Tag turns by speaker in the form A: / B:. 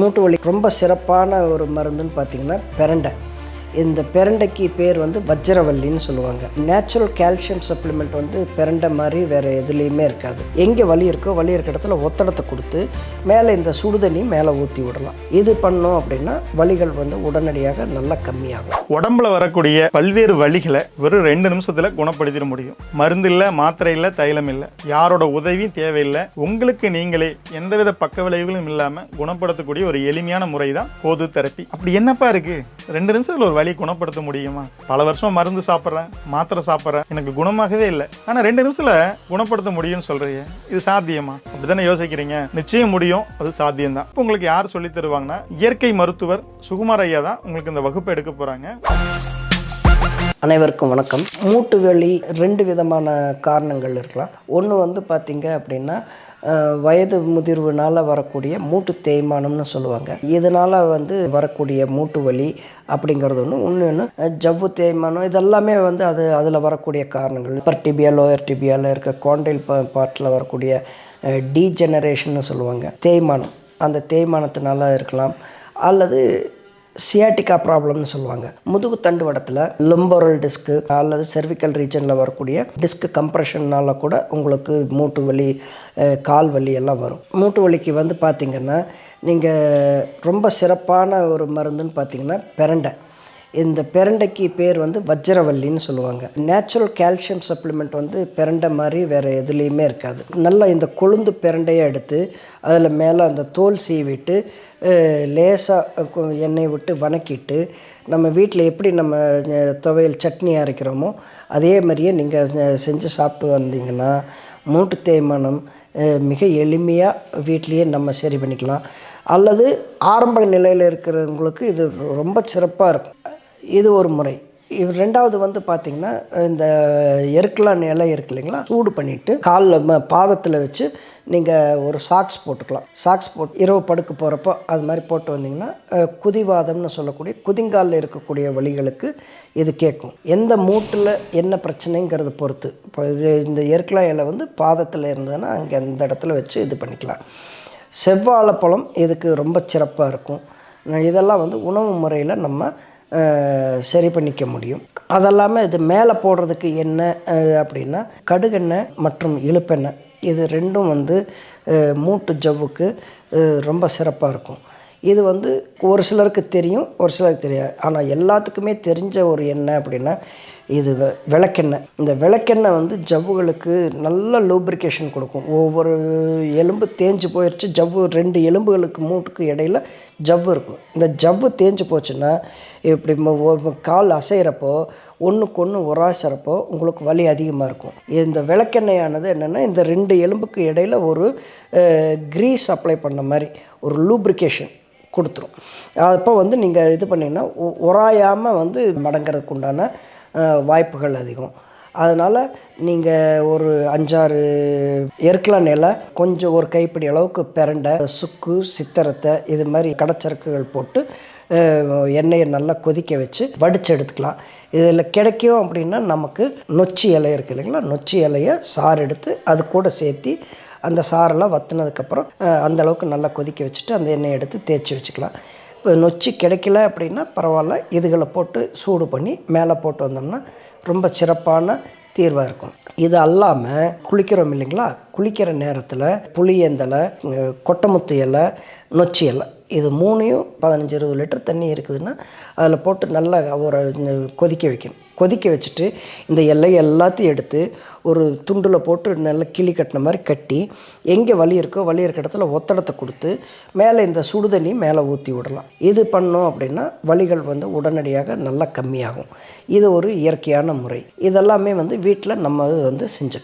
A: மூட்டு வலி ரொம்ப சிறப்பான ஒரு மருந்துன்னு பார்த்தீங்கன்னா பெரண்டை. இந்த பெரண்டைக்கு பேர் வந்து வஜ்ரவல்லின்னு சொல்லுவாங்க. நேச்சுரல் கால்சியம் சப்ளிமெண்ட் வந்து பெரண்டை மாதிரி வேறு எதுலேயுமே இருக்காது. எங்கே வலி இருக்கோ வலி இருக்க இடத்துல ஒத்தடத்தை கொடுத்து மேலே இந்த சுடுதண்ணி மேலே ஊற்றி விடலாம். இது பண்ணோம் அப்படின்னா வலிகள் வந்து உடனடியாக நல்லா கம்மியாகும்.
B: உடம்புல வரக்கூடிய பல்வேறு வலிகளை வெறும் ரெண்டு நிமிஷத்தில் குணப்படுத்திட முடியும். மருந்து இல்லை மாத்திரை இல்லை தைலம் இல்லை. யாரோட உதவியும் தேவையில்லை. உங்களுக்கு நீங்களே எந்தவித பக்க விளைவுகளும் இல்லாமல் குணப்படுத்தக்கூடிய ஒரு எளிமையான முறை தான் போது தெரப்பி. அப்படி என்னப்பா இருக்குது ரெண்டு நிமிஷத்தில் ஒரு வலி குணப்படுத்த முடியுமா? பல வருஷம் மருந்து சாப்பிட்றேன் மாத்திரை சாப்பிட்றேன். எனக்கு குணமாகவே இல்லை. ஆனால் ரெண்டு நிமிஷத்தில் குணப்படுத்த முடியும்னு சொல்கிறீங்க இது சாத்தியமா? அப்படிதானே யோசிக்கிறீங்க? நிச்சயம் முடியும். அது சாத்தியம்தான். இப்போ உங்களுக்கு யார் சொல்லி தருவாங்கன்னா இயற்கை மருத்துவர் சுகுமார் ஐயா தான் உங்களுக்கு இந்த வகுப்பு எடுக்க போகிறாங்க
A: அனைவருக்கும் வணக்கம். மூட்டு வலி ரெண்டு விதமான காரணங்கள் இருக்கலாம். ஒன்று வந்து பார்த்தீங்க அப்படின்னா வயது முதிர்வுனால வரக்கூடிய மூட்டு தேய்மானம்னு சொல்லுவாங்க. இதனால் வந்து வரக்கூடிய மூட்டு வலி அப்படிங்கிறது ஒன்று இன்னொன்று ஜவ்வு தேய்மானம் இதெல்லாமே வந்து அது அதில் வரக்கூடிய காரணங்கள். இப்பர் டிபியா லோயர் டிபியாவில் இருக்க காண்டைல் பார்ட்டில் வரக்கூடிய டீஜெனரேஷன்னு சொல்லுவாங்க. தேய்மானம். அந்த தேய்மானத்தினால இருக்கலாம். அல்லது சியாட்டிக்கா ப்ராப்ளம்னு சொல்லுவாங்க. முதுகு தண்டுவடத்தில் லும்பரல் டிஸ்க்கு அல்லது செர்விக்கல் ரீஜனில் வரக்கூடிய டிஸ்க் கம்ப்ரெஷன்னால் கூட உங்களுக்கு மூட்டு வலி கால் வலி எல்லாம் வரும். மூட்டு வலிக்கு வந்து பார்த்திங்கன்னா நீங்கள் ரொம்ப சிறப்பான ஒரு மருந்துன்னு பார்த்தீங்கன்னா பெரண்டை. இந்த பெரண்டைக்கு பேர் வந்து வஜ்ரவல்லின்னு சொல்லுவாங்க. நேச்சுரல் கால்சியம் சப்ளிமெண்ட் வந்து பெரண்டை மாதிரி வேறு எதுலேயுமே இருக்காது. நல்லா இந்த கொழுந்து பெரண்டையை எடுத்து அதில் மேலே அந்த தோல் சீவிட்டு லேசாக எண்ணெய் விட்டு வணக்கிட்டு நம்ம வீட்டில் எப்படி நம்ம துவையல் சட்னி அரைக்கிறோமோ அதே மாதிரியே நீங்கள் செஞ்சு சாப்பிட்டு வந்தீங்கன்னா மூட்டு தேய்மானம் மிக எளிமையாக வீட்லேயே நம்ம சரி பண்ணிக்கலாம். அல்லது ஆரம்ப நிலையில் இருக்கிறவங்களுக்கு இது ரொம்ப சிறப்பாக இருக்கும். இது ஒரு முறை. ரெண்டாவது வந்து பார்த்திங்கன்னா இந்த எருக்கலாம் இலை இருக்கு இல்லைங்களா? சூடு பண்ணிவிட்டு காலில் பாதத்தில் வச்சு நீங்கள் ஒரு சாக்ஸ் போட்டுக்கலாம். சாக்ஸ் போட்டு இரவு படுக்க போகிறப்போ அது மாதிரி போட்டு வந்தீங்கன்னா குதிவாதம்னு சொல்லக்கூடிய குதிங்காலில் இருக்கக்கூடிய வழிகளுக்கு இது கேட்கும். எந்த மூட்டில் என்ன பிரச்சனைங்கிறத பொறுத்து. இப்போ இந்த எருக்கலாம் இலை வந்து பாதத்தில் இருந்ததுன்னா அங்கே அந்த இடத்துல வச்சு இது பண்ணிக்கலாம். செவ்வாழைப்பழம் இதுக்கு ரொம்ப சிறப்பாக இருக்கும். இதெல்லாம் வந்து உணவு முறையில் நம்ம சரி பண்ணிக்க முடியும். அதெல்லாமே இது மேலே போடுறதுக்கு என்ன அப்படின்னா கடுகெண்ணெய் மற்றும் இழுப்பெண்ணெய். இது ரெண்டும் வந்து மூட்டு ஜவ்வுக்கு ரொம்ப சிறப்பாக இருக்கும். இது வந்து ஒரு சிலருக்கு தெரியும் ஒரு சிலருக்கு தெரியாது. ஆனால் எல்லாத்துக்குமே தெரிஞ்ச ஒரு எண்ணெய் அப்படின்னா இது விளக்கெண்ணெய். இந்த விளக்கெண்ணெய் வந்து ஜவ்வுகளுக்கு நல்ல லூப்ரிகேஷன் கொடுக்கும். ஒவ்வொரு எலும்பு தேஞ்சு போயிடுச்சு ஜவ்வு ரெண்டு எலும்புகளுக்கு மூட்டுக்கு இடையில ஜவ்வு இருக்கும். இந்த ஜவ்வு தேஞ்சு போச்சுன்னா இப்படி கால் அசைகிறப்போ ஒன்றுக்கு ஒன்று உராசுறப்போ உங்களுக்கு வலி அதிகமாக இருக்கும். இந்த விளக்கெண்ணெயானது என்னென்னா இந்த ரெண்டு எலும்புக்கு இடையில ஒரு க்ரீஸ் அப்ளை பண்ண மாதிரி ஒரு லூப்ரிகேஷன் கொடுத்துரும். அப்போ வந்து நீங்கள் இது பண்ணிங்கன்னா உராயாமல் வந்து மடங்கிறதுக்கு உண்டான வாய்ப்புகள் அதிகம். அதனால் நீங்கள் ஒரு அஞ்சாறு எருக்கலான் நிலை கொஞ்சம் ஒரு கைப்பிடி அளவுக்கு பிரண்டை சுக்கு சித்திரத்தை இது மாதிரி கடச்சரக்குகள் போட்டு எண்ணெயை நல்லா கொதிக்க வச்சு வடித்து எடுத்துக்கலாம். இதில் கிடைக்கும் அப்படின்னா நமக்கு நொச்சி இலை இருக்குது இல்லைங்களா? நொச்சி இலையை சாறு எடுத்து அது கூட சேர்த்தி அந்த சாரெல்லாம் வத்தினதுக்கப்புறம் அந்த அளவுக்கு நல்லா கொதிக்க வச்சுட்டு அந்த எண்ணெயை எடுத்து தேய்ச்சி வச்சுக்கலாம். இப்போ நொச்சி கிடைக்கல அப்படின்னா பரவாயில்ல. இதுகளை போட்டு சூடு பண்ணி மேலே போட்டு வந்தோம்னா ரொம்ப சிறப்பான தீர்வாக இருக்கும். இது அல்லாமல் குளிக்கிறோம் இல்லைங்களா? குளிக்கிற நேரத்தில் புளியந்தலை கொட்டை கொட்டமுத்து இலை நொச்சி இலை இது மூணையும் பதினஞ்சு இருபது லிட்டர் தண்ணி இருக்குதுன்னா அதில் போட்டு நல்லா ஒரு கொதிக்க வைக்கணும். கொதிக்க வச்சுட்டு இந்த எல்லையை எல்லாத்தையும் எடுத்து ஒரு துண்டில் போட்டு நல்லா கிளி கட்டின மாதிரி கட்டி எங்கே வலி இருக்கோ வலி இருக்க இடத்துல ஒத்தடத்தை கொடுத்து மேலே இந்த சுடுதண்ணி மேலே ஊற்றி விடலாம். இது பண்ணோம் அப்படின்னா வலிகள் வந்து உடனடியாக நல்லா கம்மியாகும். இது ஒரு இயற்கையான முறை. இதெல்லாமே வந்து வீட்டில் நம்ம வந்து செஞ்சுக்கலாம்.